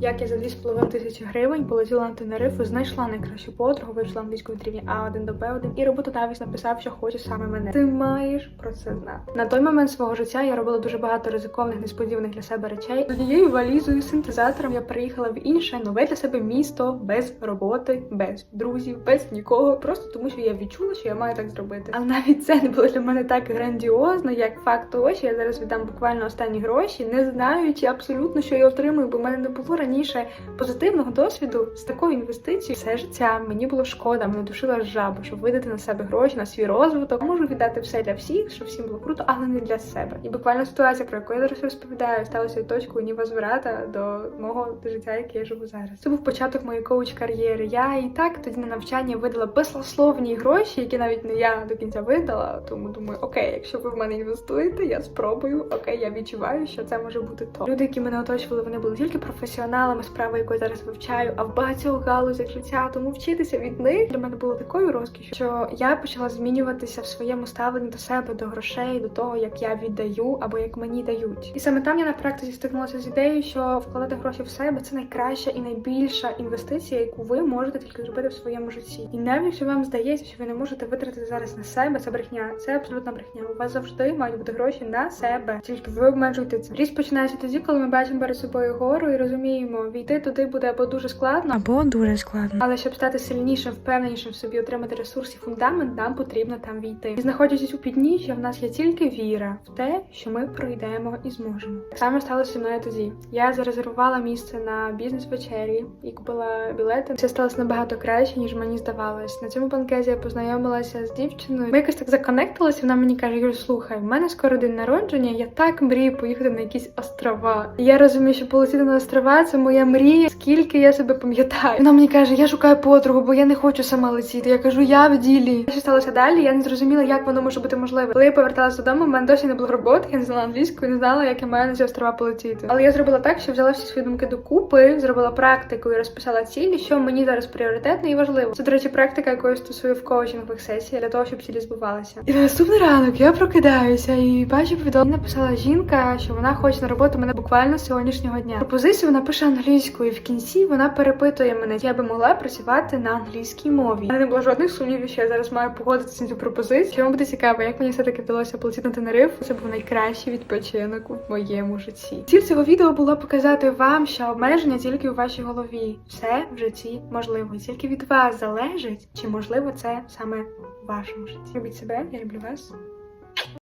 Як я за 2,5 тисячі гривень полетіла на Тенерифу, знайшла найкращу подругу, вийшла англійською рівні А1 до Б1, і роботодавець написав, що хоче саме мене. Ти маєш про це знати. На той момент свого життя я робила дуже багато ризикованих, несподіваних для себе речей. З однією валізою, синтезатором я переїхала в інше нове для себе місто без роботи, без друзів, без нікого. Просто тому, що я відчула, що я маю так зробити. Але навіть це не було для мене так грандіозно, як факт того, що я зараз віддам буквально останні гроші, не знаючи абсолютно, що я отримую, бо в мене не було раніше позитивного досвіду з такою інвестицією. Все життя мені було шкода, мене душила жаба, щоб видати на себе гроші, на свій розвиток. Можу віддати все для всіх, щоб всім було круто, але не для себе. І буквально ситуація, про яку я зараз розповідаю, сталася точкою невозврата до мого життя, яке я живу зараз. Це був початок моєї коуч-кар'єри. Я і так тоді на навчання видала безсловні гроші, які навіть не я до кінця видала. Тому думаю, окей, якщо ви в мене інвестуєте, я спробую. Окей, я відчуваю, що це може бути то. Люди, які мене оточували, вони були тільки професіоналами справи, яку я зараз вивчаю, а в багатьох галузях життя. Тому вчитися від них для мене було такою розкішю, що я почала змінюватися в своєму ставленні до себе, до грошей, до того, як я віддаю або як мені дають. І саме там я на практиці стикнулася з ідеєю, що вкладати гроші в себе це найкраща і найбільша інвестиція, яку ви можете тільки зробити в своєму житті. І навіть якщо вам здається, що ви не можете витратити зараз на себе, це брехня, це абсолютна брехня. У вас завжди мають бути гроші на себе, тільки ви обмежуєте це. Ріст починається тоді, коли ми бачимо перед собою гору і розуміємо, війти туди буде або дуже складно, Або дуже складно. але щоб стати сильнішим, впевненішим в собі, отримати ресурс і фундамент, нам потрібно там війти. І знаходячись у підніжжя, в нас є тільки віра в те, що ми пройдемо і зможемо. Так само сталося зі мною тоді. Я зарезервувала місце на бізнес-вечері і купила білети. Все сталося набагато краще, ніж мені здавалось. На цьому банкеті я познайомилася з дівчиною. Ми якось так законектилися. Вона мені каже: Юль, слухай, в мене скоро день народження. Я так мрію поїхати на якісь острова. Я розумію, що полетіти на острова це моя мрія. Скільки я себе пам'ятаю. Вона мені каже, я шукаю подругу, бо я не хочу сама летіти. Я кажу, я в ділі. Що сталося далі? Я не зрозуміла, як воно може бути можливе. Коли я поверталася додому, в мене досі не було роботи, я не знала англійську, не знала, як я маю на ці острова полетіти. Але я зробила так, що взяла всі свої думки докупи, зробила практику і розписала цілі, що мені зараз пріоритетно і важливо. Це, до речі, практика, якою стосую в коучингових сесіях для того, щоб цілі збувалися. І на наступний ранок я прокидаюся і бачу повідомлення написала жінка, що вона хоче на роботу мене буквально з сьогоднішнього дня. Пропозицію вона пише англійською, в кінці вона перепитує мене, я би могла працювати на англійській мові. Мене не було жодних сумнівів, що я зараз маю погодитися на цю пропозицію. Вам буде цікаво, як мені все таки вдалося полетіти на Тенерифу. Це був найкращий відпочинок у моєму житті. Ціль цього відео було показати вам, що обмеження тільки у вашій голові. Все в житті можливо. Тільки від вас залежить, чи можливо це саме в вашому житті. Любіть себе, я люблю вас.